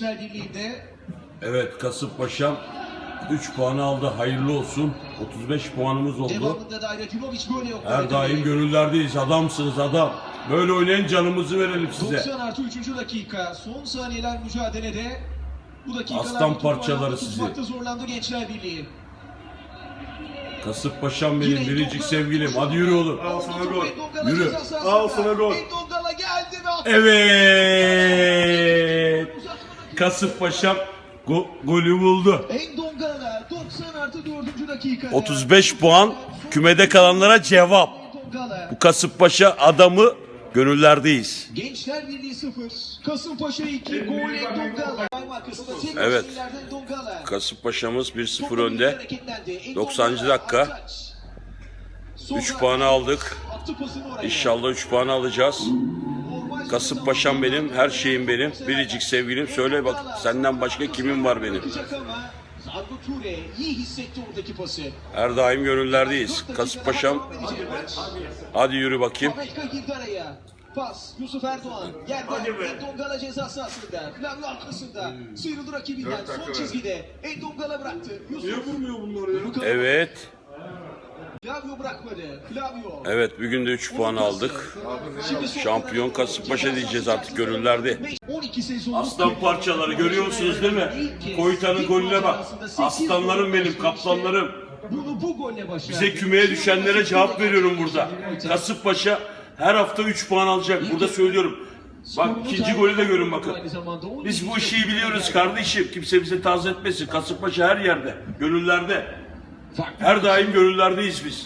Gençler Birliği'nde Evet Kasımpaşa'm 3 puanı aldı. Hayırlı olsun. 35 puanımız oldu. devamında da Ayratunovic böyle yok. Her daim gönüllerdeyiz. Adamsınız adam. Böyle oynayın canımızı verelim size. 90 artı 3. dakika. Son saniyeler mücadelede. Bu dakikalar Aslan parçaları ayakta sizi. tutmakta zorlandı Gençler Birliği. Kasımpaşa'm benim biricik sevgilim. Hadi yürü oğlum. Al sana gol. Endongala Yürü. ceza sahasında. Al sana gol. Endongala geldi ve attı. Evet. Kasımpaşa'm go- golü buldu. Endongala 90 artı 4. dakika. 35 puan kümede kalanlara cevap. Bu Kasımpaşa adamı gönüllerdeyiz. Gençler Birliği 0. Kasımpaşa 2. Gol Endongala. Evet. Kasımpaşa'mız 1-0 Topu önde. hareketlendi. Endongala, 90. dakika. Ataç. 3 Sonra puanı aldık. İnşallah 3 puanı alacağız. Normal Kasımpaşa'm benim, her şeyim benim. Biricik sevgilim. Söyle bak senden başka kimim var benim? Her daim gönüllerdeyiz. Kasımpaşa'm hadi yürü bakayım. Pas Yusuf Erdoğan. Yerden Endongala ceza sahasında. Flavio arkasında. Sıyrıldı rakibinden. Son çizgide. Endongala bıraktı. Niye Yusuf. vurmuyor bunlar ya? Evet. Evet bugün de 3 puan aldık. Şimdi son Şampiyon Kasımpaşa diyeceğiz artık gönüllerde. içerisinde 12 sezonluk Aslan bir- parçaları görüyorsunuz değil mi? Koytan'ın golüne bak. Aslanlarım benim, kaplanlarım. Bunu bu golle başardı. Bize kümeye düşenlere cevap veriyorum burada. Kasımpaşa her hafta 3 puan alacak. Burada söylüyorum. Bak ikinci golü de görün bakın. Biz bu işi biliyoruz kardeşim. Kimse bize taz etmesin. Kasımpaşa her yerde. Gönüllerde. Her daim gönüllerdeyiz biz.